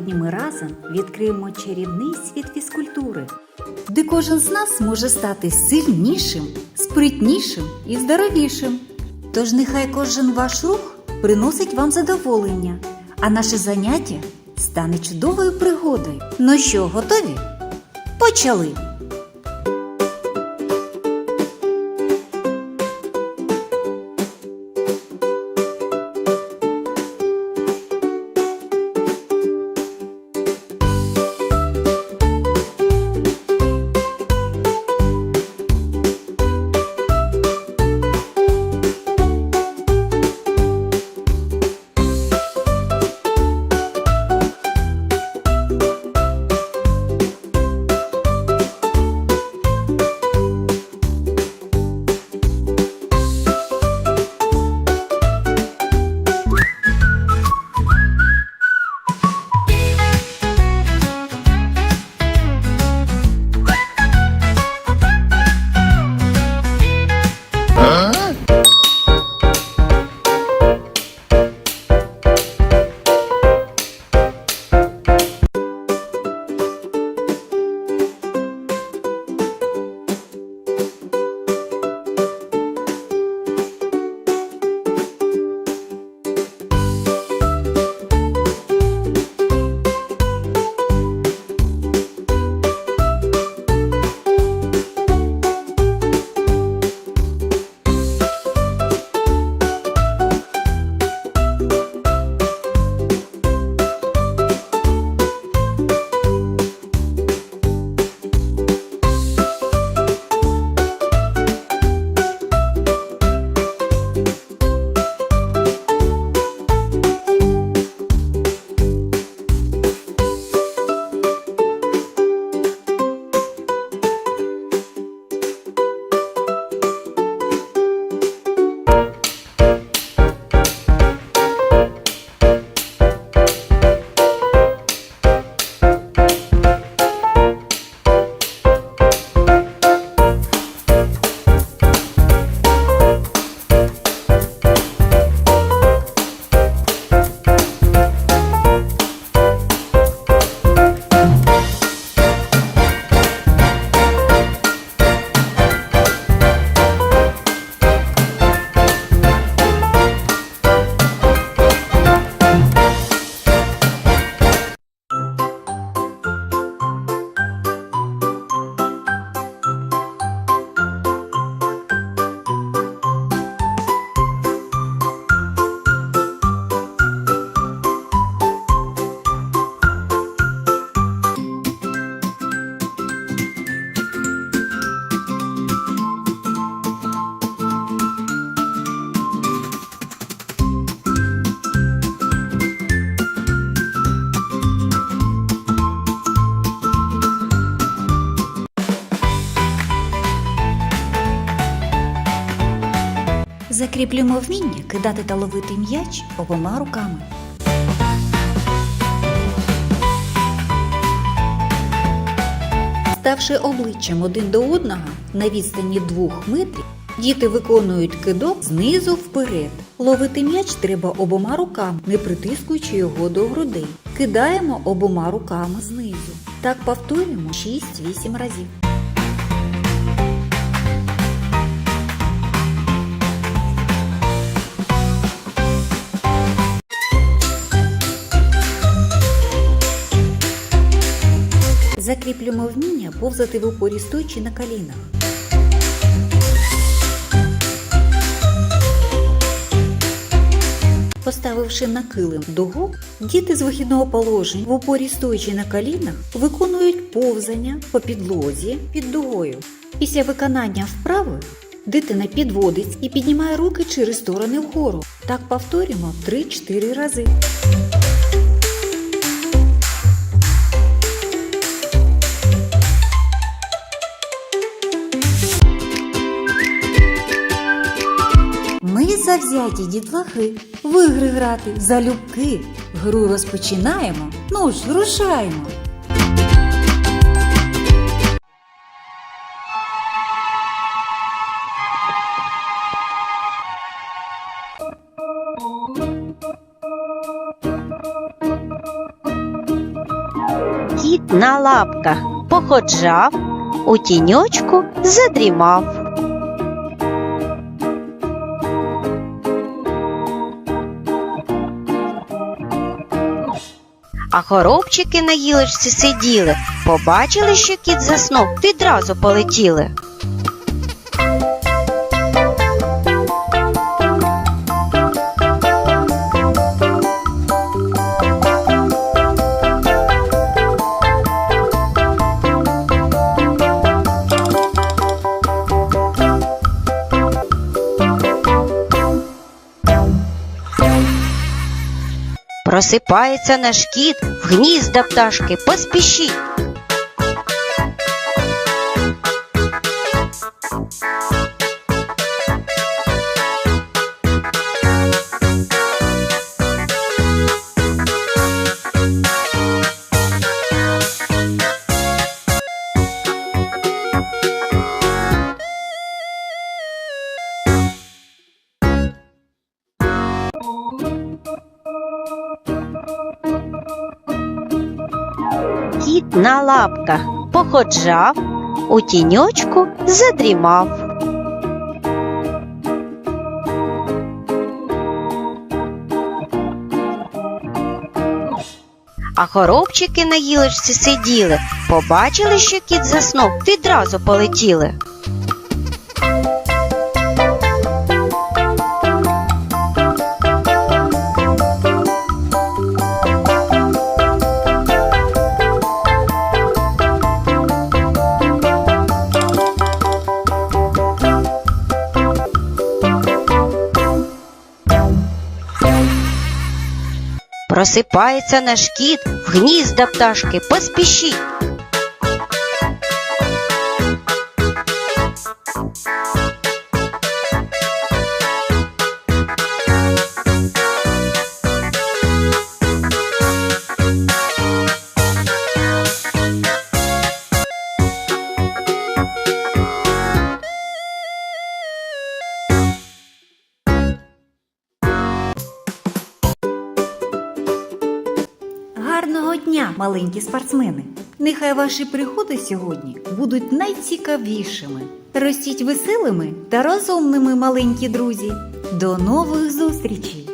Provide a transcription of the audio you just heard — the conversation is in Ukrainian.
Сьогодні ми разом відкриємо чарівний світ фізкультури, де кожен з нас може стати сильнішим, спритнішим і здоровішим. Тож нехай кожен ваш рух приносить вам задоволення, а наше заняття стане чудовою пригодою. Ну що, готові? Почали! Закріплюємо вміння кидати та ловити м'яч обома руками. Ставши обличчям один до одного на відстані двох метрів, діти виконують кидок знизу вперед. Ловити м'яч треба обома руками, не притискуючи його до грудей. Кидаємо обома руками знизу. Так повторюємо 6-8 разів. Закріплюємо вміння повзати в упорі стоячи на колінах. Поставивши на килим дугу, діти з вихідного положення в упорі стоячи на колінах виконують повзання по підлозі під дугою. Після виконання вправи дитина підводить і піднімає руки через сторони вгору. Так повторюємо 3-4 рази. Завзяті дітлахи, в ігри грати залюбки. Гру розпочинаємо, ну ж, рушаємо. Кіт на лапках походжав, у тіньочку задрімав. А хоробчики на гілочці сиділи, побачили, що кіт заснув, відразу полетіли. Просипається наш кіт, в гнізда пташки, поспішіть. На лапках походжав, у тіньочку задрімав. А хоробчики на гілочці сиділи, побачили, що кіт заснув, відразу полетіли. Просипається наш кіт, в гнізда пташки, поспішіть. Гарного дня, маленькі спортсмени! Нехай ваші приходи сьогодні будуть найцікавішими. Ростіть веселими та розумними, маленькі друзі. До нових зустрічей!